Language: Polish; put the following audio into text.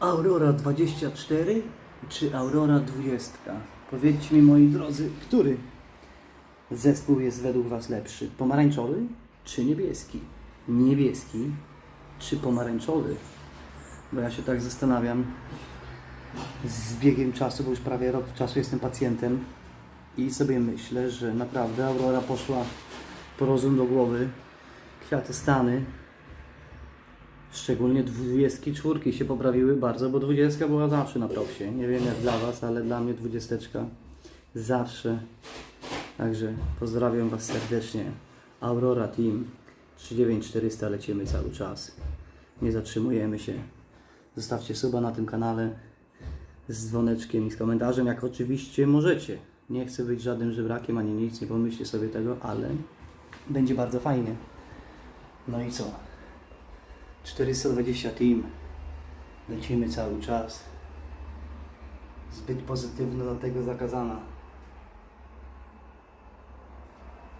Aurora 24 czy Aurora 20? Powiedzcie mi moi drodzy, który zespół jest według Was lepszy? Pomarańczowy czy niebieski? Niebieski czy pomarańczowy? Bo ja się tak zastanawiam z biegiem czasu, bo już prawie rok czasu jestem pacjentem i sobie myślę, że naprawdę Aurora poszła po rozum do głowy. Kwiaty stany, szczególnie dwudziestki, czwórki się poprawiły bardzo, bo dwudziestka była zawsze na propsie. Nie wiem jak dla Was, ale dla mnie dwudziesteczka zawsze. Także pozdrawiam Was serdecznie. Aurora Team 39400 lecimy cały czas. Nie zatrzymujemy się. Zostawcie suba na tym kanale z dzwoneczkiem i z komentarzem, jak oczywiście możecie. Nie chcę być żadnym żebrakiem ani nic, nie pomyślcie sobie tego, ale będzie bardzo fajnie. No i co? 420 team. Lecimy cały czas. Zbyt pozytywno do tego zakazana.